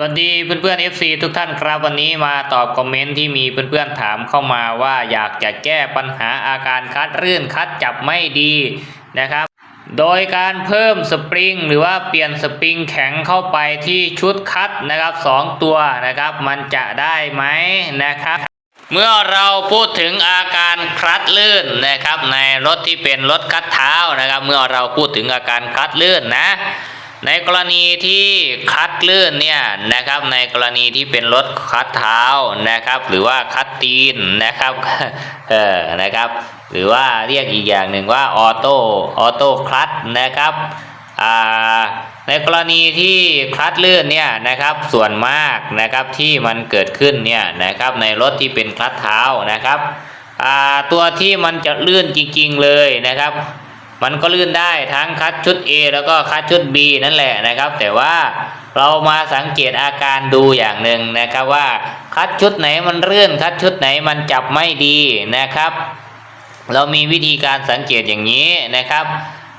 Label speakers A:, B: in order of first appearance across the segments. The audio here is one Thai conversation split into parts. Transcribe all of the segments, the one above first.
A: สวัสดีเพื่อนๆ FC ทุกท่านครับวันนี้มาตอบคอมเมนต์ที่มีเพื่อนๆถามเข้ามาว่าอยากจะแก้ปัญหาอาการคัดรื่นคัดจับไม่ดีนะครับ โดยการเพิ่มสปริงหรือว่าเปลี่ยนสปริงแข็งเข้าไปที่ชุดคัดนะครับสองตัวนะครับ มันจะได้ไหมนะครับ เมื่อเราพูดถึงอาการคลัดลื่นนะครับ ในรถที่เป็นรถคัดเท้านะครับ เมื่อเราพูดถึงอาการคลัดลื่นนะ ในกรณีที่คลัดลื่นเนี่ยนะครับในกรณีที่เป็นรถคัดเท้านะครับ หรือว่าคัดตีนนะครับเออนะครับหรือว่าเรียกอีกอย่างหนึ่งว่าออโต้ออโต้คลัดนะครับอ่าในกรณีที่คลัดลื่นเนี่ยนะครับส่วนมากนะครับที่มันเกิดขึ้นเนี่ยนะครับในรถที่เป็นคลัดเท้านะครับตัวที่มันจะลื่นจริงๆเลยนะครับ มันก็ลื่นได้ทั้งคัดชุด A แล้วก็คัดชุด B นั่นแหละนะครับ แต่ว่าเรามาสังเกตอาการดูอย่างหนึ่งนะครับว่าคัดชุดไหนมันลื่นคัดชุดไหนมันจับไม่ดีนะครับ เรามีวิธีการสังเกตอย่างนี้นะครับ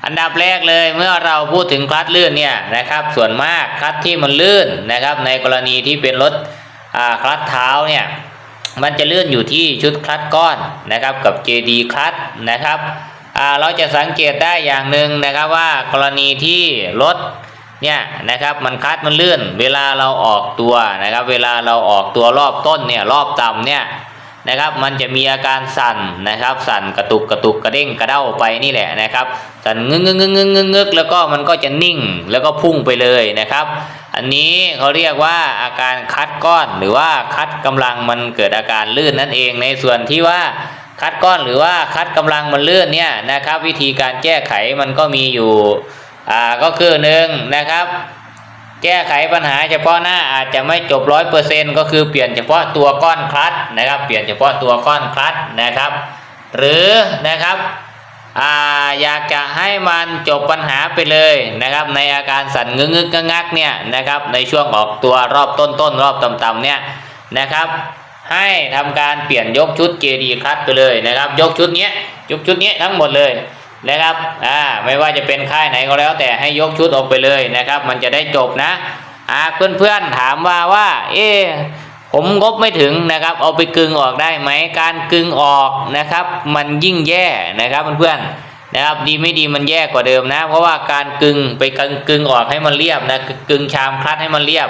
A: อันดับแรกเลยเมื่อเราพูดถึงคลัดลื่นเนี่ยนะครับ ส่วนมากคลัดที่มันลื่นนะครับ ในกรณีที่เป็นรถคลัดเท้าเนี่ยมันจะลื่นอยู่ที่ชุดคลัดก้อนนะครับกับ JD คลัดนะครับ เราจะสังเกตได้อย่างหนึ่งนะครับว่ากรณีที่รถเนี่ยนะครับมันคัดมันเลื่อนเวลาเราออกตัวนะครับ เวลาเราออกตัวรอบต้นเนี่ยรอบต่ำเนี่ยนะครับมันจะมีอาการสั่นนะครับ สั่นกระตุกกระตุกกระเด้งกระเด้าไปนี่แหละนะครับ สั่นงึกงึกงึกงึกงึกงึกแล้วก็มันก็จะนิ่งแล้วก็พุ่งไปเลยนะครับ อันนี้เขาเรียกว่าอาการคัดก้อนหรือว่าคัดกำลังมันเกิดอาการลื่นนั่นเองในส่วนที่ว่า คัดก้อนหรือว่าคัดกำลังมันเลื่อนเนี่ยนะครับ วิธีการแก้ไขมันก็มีอยู่อ่าก็คือหนึ่งนะครับ แก้ไขปัญหาเฉพาะหน้าอาจจะไม่จบร้อยเปอร์เซ็นก็คือเปลี่ยนเฉพาะตัวก้อนคลัตนะครับ เปลี่ยนเฉพาะตัวก้อนคลัตนะครับ หรือนะครับอ่าอยากจะให้มันจบปัญหาไปเลยนะครับ ในอาการสั่นงึกงึกงักงักเนี่ยนะครับ ในช่วงออกตัวรอบต้นต้นๆรอบต่ำๆเนี่ยนะครับ ให้ทำการเปลี่ยนยกชุด JD คลัตไปเลยนะครับ ยกชุดเนี้ยยกชุดเนี้ยทั้งหมดเลยนะครับอ่าไม่ว่าจะเป็นค่ายไหนก็แล้ว แต่ให้ยกชุดออกไปเลยนะครับ มันจะได้จบนะอ่าเพื่อนๆถามว่าว่า เอ๊ผมงบไม่ถึงนะครับ เอาไปกึงออกได้ไหมการกึงออกนะครับ มันยิ่งแย่นะครับเพื่อนๆนะครับดีไม่ดีมันแย่กว่าเดิมนะ เพราะว่าการกึงไปกึงกึงออกให้มันเรียบนะกึงชามคลัดให้มันเรียบ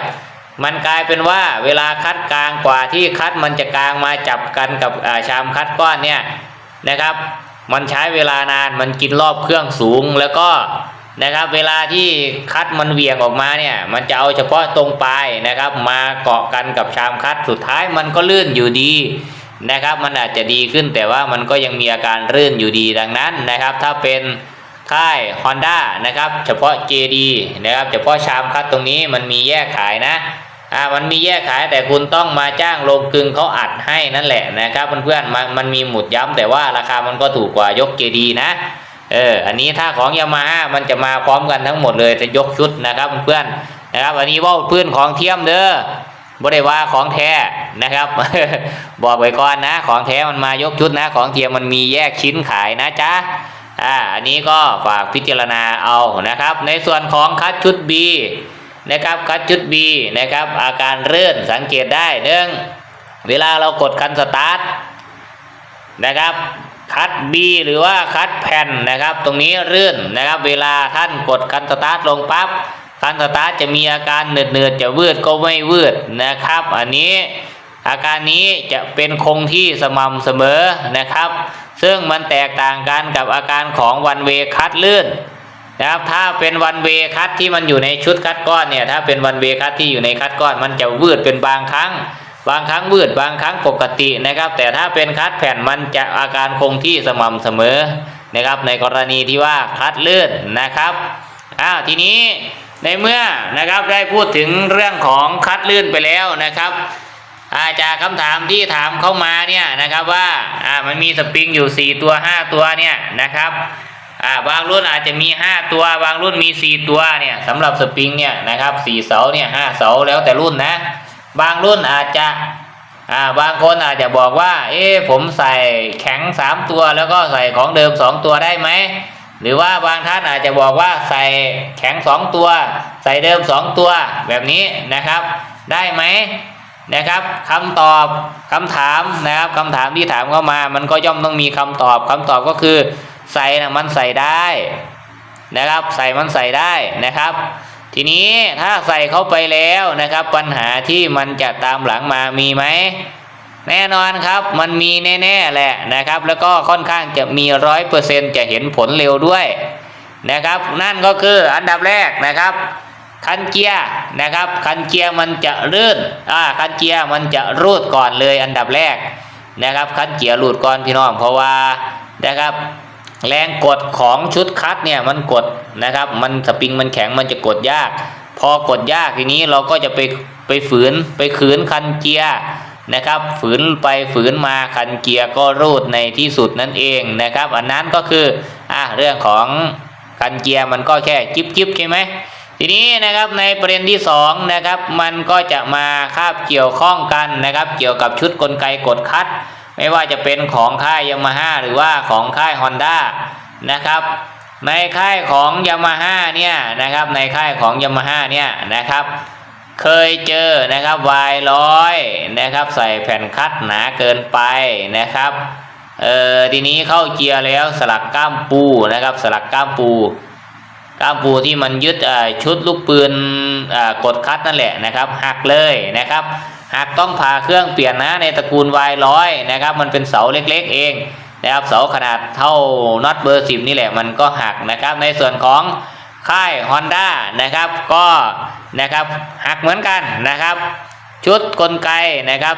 A: มันกลายเป็นว่าเวลาคัดกลางกว่าที่คัดมันจะกลางมาจับกันกับชามคัดก้อนเนี่ยนะครับ มันใช้เวลานานมันกินรอบเครื่องสูงแล้วก็นะครับ เวลาที่คัดมันเวียงออกมาเนี่ย มันจะเอาเฉพาะตรงปลายนะครับ มาเกาะกันกับชามคัดสุดท้ายมันก็ลื่นอยู่ดีนะครับ มันอาจจะดีขึ้นแต่ว่ามันก็ยังมีอาการลื่นอยู่ดีดังนั้นนะครับ ถ้าเป็นค่าย Honda นะครับ เฉพาะ JD นะครับ เฉพาะชามคัดตรงนี้มันมีแยกขายนะ อ่ามันมีแยกขายแต่คุณต้องมาจ้างโรงกลึงเขาอัดให้นั่นแหละนะครับเพื่อนๆมันมันมีหมุดย้ำแต่ว่าราคามันก็ถูกกว่ายกเจดีนะเอออันนี้ถ้าของยามาฮ่ามันจะมาพร้อมกันทั้งหมดเลยจะยกชุดนะครับเพื่อนๆนะครับอันนี้ว่าเพื่อนของเทียมเด้อบ่ได้ว่าของแท้นะครับ บอกไว้ก่อนนะ ของแท้มันมายกชุดนะ ของเทียมมันมีแยกชิ้นขายนะจ๊ะอ่าอันนี้ก็ฝากพิจารณาเอานะครับ ในส่วนของคัดชุด B นะครับคัดชุด B นะครับอาการเลื่อนสังเกตได้เนื่องเวลาเรากดคันสตาร์ทนะครับคัด B หรือว่าคัดแผ่นนะครับ ตรงนี้เลื่อนนะครับ เวลาท่านกดคันสตาร์ทลงปั๊บคันสตาร์ทจะมีอาการเนืดๆจะวืดก็ไม่วืดนะครับ อันนี้อาการนี้จะเป็นคงที่สม่ำเสมอนะครับ ซึ่งมันแตกต่างกันกับอาการของวันเวคัดลื่น นะครับถ้าเป็นวันเวคัตที่มันอยู่ในชุดคัดก้อนเนี่ยถ้าเป็นวันเวคัตที่อยู่ในคัดก้อน มันจะวืดเป็นบางครั้ง บางครั้งวืดบางครั้งปกตินะครับ แต่ถ้าเป็นคัดแผ่นมันจะอาการคงที่สม่ำเสมอนะครับ ในกรณีที่ว่าคัดลื่นนะครับอ้าวทีนี้ในเมื่อนะครับได้พูดถึงเรื่องของคัดลื่นไปแล้วนะครับอาจากคำถามที่ถามเข้ามาเนี่ยนะครับว่าอ่ามันมีสปริงอยู่ 4 ตัว 5 ตัวเนี่ยนะครับ อ่าบางรุ่นอาจจะมี 5 ตัว บางรุ่นมี 4 ตัวเนี่ยสำหรับสปริงเนี่ยนะครับ4เสาเนี่ย5เสาแล้วแต่รุ่นนะ บางรุ่นอาจจะอ่าบางคนอาจจะบอกว่า เอ๊ผมใส่แข็ง 3 ตัวแล้วก็ใส่ของเดิม 2 ตัวได้ไหมหรือว่าบางท่านอาจจะบอกว่าใส่แข็ง 2 ตัว ใส่เดิม 2 ตัวแบบนี้นะครับ ได้ไหมนะครับคำตอบคำถามนะครับคำถามที่ถามเข้ามา มันก็ย่อมต้องมีคำตอบคำตอบก็คือ ใส่นะมันใส่ได้นะครับ ใส่มันใส่ได้นะครับ ทีนี้ถ้าใส่เข้าไปแล้วนะครับ ปัญหาที่มันจะตามหลังมามีไหมแน่นอนครับมันมีแน่ๆแหละนะครับ แล้วก็ค่อนข้างจะมีร้อยเปอร์เซ็นจะเห็นผลเร็วด้วยนะครับ นั่นก็คืออันดับแรกนะครับ คันเกียร์นะครับ คันเกียร์มันจะลื่นอ่าคันเกียร์มันจะรูดก่อนเลยอันดับแรกนะครับ คันเกียร์รูดก่อนพี่น้องเพราะว่านะครับ แรงกดของชุดคัดเนี่ยมันกดนะครับ มันสปริงมันแข็งมันจะกดยาก พอกดยากทีนี้เราก็จะไปไปฝืนไปขืนคันเกียร์นะครับ ฝืนไปฝืนมาคันเกียร์ก็รูดในที่สุดนั่นเองนะครับ อันนั้นก็คืออะเรื่องของคันเกียร์มันก็แค่จิ๊บจิ๊บใช่ไหมทีนี้นะครับในประเด็นที่สองนะครับมันก็จะมาคาบเกี่ยวข้องกันนะครับ เกี่ยวกับชุดกลไกกดคัด ไม่ว่าจะเป็นของค่ายยามาฮ่าหรือว่าของค่ายฮอนด้านะครับในค่ายของยามาฮ่าเนี่ยนะครับในค่ายของยามาฮ่าเนี่ยนะครับ เคยเจอนะครับวายร้อยนะครับ ใส่แผ่นคัดหนาเกินไปนะครับเออทีนี้เข้าเกียร์แล้วสลักก้ามปูนะครับ สลักก้ามปูก้ามปูที่มันยึดชุดลูกปืนกดคัดนั่นแหละนะครับหักเลยนะครับ หักต้องผ่าเครื่องเปลี่ยนนะในตระกูล Y ร้อยนะครับ มันเป็นเสาเล็กๆเองนะครับเสาขนาดเท่าน็อตเบอร์สิบนี่แหละมันก็หักนะครับ ในส่วนของค่าย Honda นะครับ ก็นะครับหักเหมือนกันนะครับ ชุดกลไกนะครับ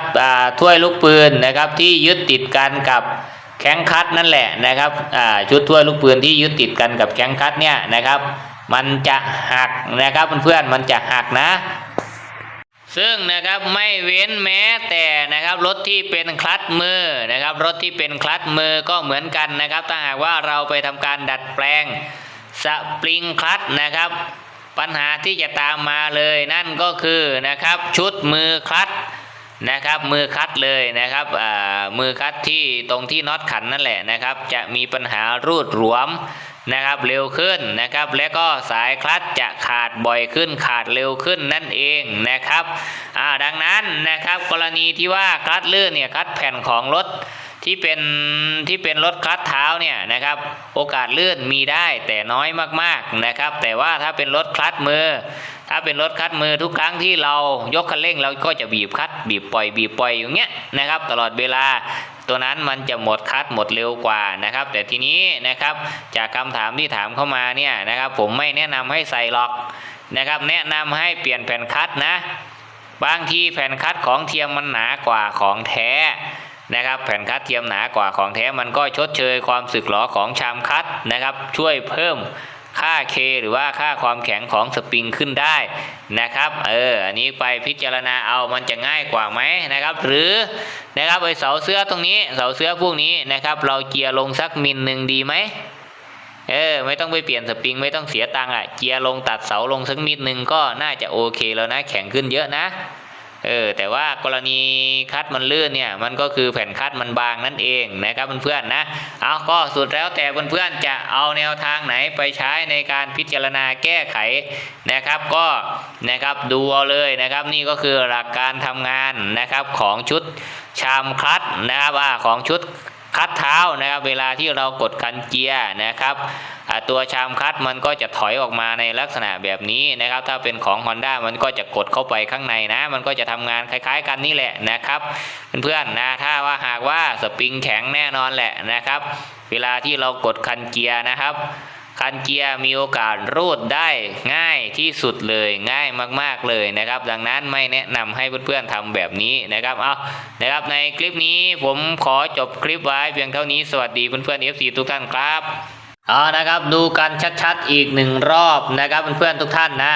A: ถ้วยลูกปืนนะครับที่ยึดติดกันกับแข้งคัดนั่นแหละนะครับชุดถ้วยลูกปืนที่ยึดติดกันกับแข้งคัดเนี่ยนะครับ มันจะหักนะครับเพื่อนๆมันจะหักนะ ซึ่งนะครับไม่เว้นแม้แต่นะครับรถที่เป็นคลัตช์มือนะครับรถที่เป็นคลัตช์มือก็เหมือนกันนะครับถ้าหากว่าเราไปทำการดัดแปลงสปริงคลัตช์นะครับ ปัญหาที่จะตามมาเลยนั่นก็คือนะครับชุดมือคลัตช์นะครับมือคัดเลยนะครับอ่ามือคัดที่ตรงที่น็อตขันนั่นแหละนะครับ จะมีปัญหารูดหลวม นะครับเร็วขึ้นนะครับ และก็สายคลัตจะขาดบ่อยขึ้นขาดเร็วขึ้นนั่นเองนะครับอ่าดังนั้นนะครับกรณีที่ว่าคลัตลื่นเนี่ยคลัตแผ่นของรถที่เป็นที่เป็นรถคลัตเท้าเนี่ยนะครับ โอกาสลื่นมีได้แต่น้อยมากๆนะครับ แต่ว่าถ้าเป็นรถคลัตมือ ถ้าเป็นรถคลัตมือทุกครั้งที่เรายกคันเร่งเราก็จะบีบคลัตบีบปล่อยบีบปล่อยอย่างเงี้ยนะครับ ตลอดเวลา ตัวนั้นมันจะหมดคัตหมดเร็วกว่านะครับ แต่ทีนี้นะครับจากคำถามที่ถามเข้ามาเนี่ยนะครับ ผมไม่แนะนำให้ใส่หรอกนะครับ แนะนำให้เปลี่ยนแผ่นคัตนะ บางทีแผ่นคัดของเทียมมันหนากว่าของแท้นะครับแผ่นคัดเทียมหนากว่าของแท้มันก็ชดเชยความสึกหรอของชามคัดนะครับ ช่วยเพิ่ม ค่า K หรือว่าค่าความแข็งของสปริงขึ้นได้นะครับ เออ อันนี้ไปพิจารณาเอามันจะง่ายกว่าไหมนะครับ หรือนะครับไอเสาเสื้อตรงนี้เสาเสื้อพวกนี้นะครับ เราเกียร์ลงสักมิลหนึ่งดีไหมเออไม่ต้องไปเปลี่ยนสปริงไม่ต้องเสียตังค์อะเกียร์ลงตัดเสาลงสักนิดนึงก็น่าจะโอเคแล้วนะ แข็งขึ้นเยอะนะ เออแต่ว่ากรณีคัดมันลื่นเนี่ยมันก็คือแผ่นคัดมันบางนั่นเองนะครับเพื่อนๆนะเอาก็สุดแล้วแต่เพื่อนๆจะเอาแนวทางไหนไปใช้ในการพิจารณาแก้ไขนะครับ ก็นะครับดูเอาเลยนะครับนี่ก็คือหลักการทำงานนะครับของชุดชามคลัตช์นะครับของชุดคัดเท้านะครับ เวลาที่เรากดคันเกียร์นะครับ ตัวชามคัดมันก็จะถอยออกมาในลักษณะแบบนี้นะครับ ถ้าเป็นของ Honda มันก็จะกดเข้าไปข้างในนะ มันก็จะทำงานคล้าย ๆ กันนี่แหละนะครับ เพื่อนๆนะถ้าว่าหากว่าสปริงแข็งแน่นอนแหละนะครับ เวลาที่เรากดคันเกียร์นะครับคันเกียร์มีโอกาสรูดได้ง่ายที่สุดเลยง่ายมาก ๆเลยนะครับ ดังนั้นไม่แนะนำให้เพื่อนๆทำแบบนี้นะครับเอานะครับในคลิปนี้ผมขอจบคลิปไว้เพียงเท่านี้สวัสดีเพื่อนๆ FC ทุกท่านครับ เอานะครับดูกันชัดๆอีกหนึ่งรอบนะครับเพื่อนๆทุกท่านนะ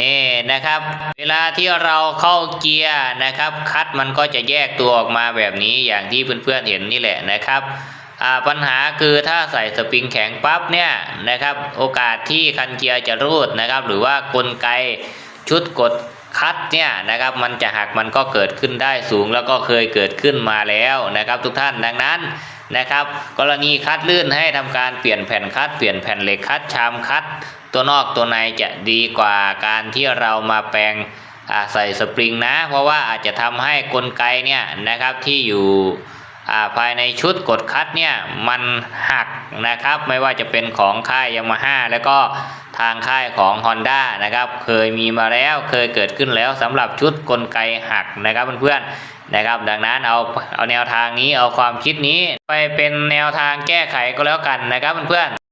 A: นี่นะครับ เวลาที่เราเข้าเกียร์นะครับ คัดมันก็จะแยกตัวออกมาแบบนี้อย่างที่เพื่อนๆเห็นนี่แหละนะครับปัญหาคือถ้าใส่สปริงแข็งปั๊บเนี่ยนะครับโอกาสที่คันเกียร์จะรูดนะครับ หรือว่ากลไกชุดกดคัดเนี่ยนะครับมันจะหักมันก็เกิดขึ้นได้สูงแล้วก็เคยเกิดขึ้นมาแล้วนะครับ ทุกท่านดังนั้น นะครับ กรณีคัดลื่นให้ทำการเปลี่ยนแผ่นคัดเปลี่ยนแผ่นเหล็กคัดชามคัด ตัวนอกตัวในจะดีกว่าการที่เรามาแปลงใส่สปริงนะ เพราะว่าอาจจะทำให้กลไกเนี่ยนะครับที่อยู่ ภายในชุดกดคัดเนี่ยมันหักนะครับ ไม่ว่าจะเป็นของค่ายยามาฮ่าแล้วก็ทางค่ายของ Honda นะครับ เคยมีมาแล้วเคยเกิดขึ้นแล้วสำหรับชุดกลไกหักนะครับเพื่อนๆนะครับ ดังนั้นเอาเอาแนวทางนี้เอาความคิดนี้ไปเป็นแนวทางแก้ไขก็แล้วกันนะครับเพื่อนๆ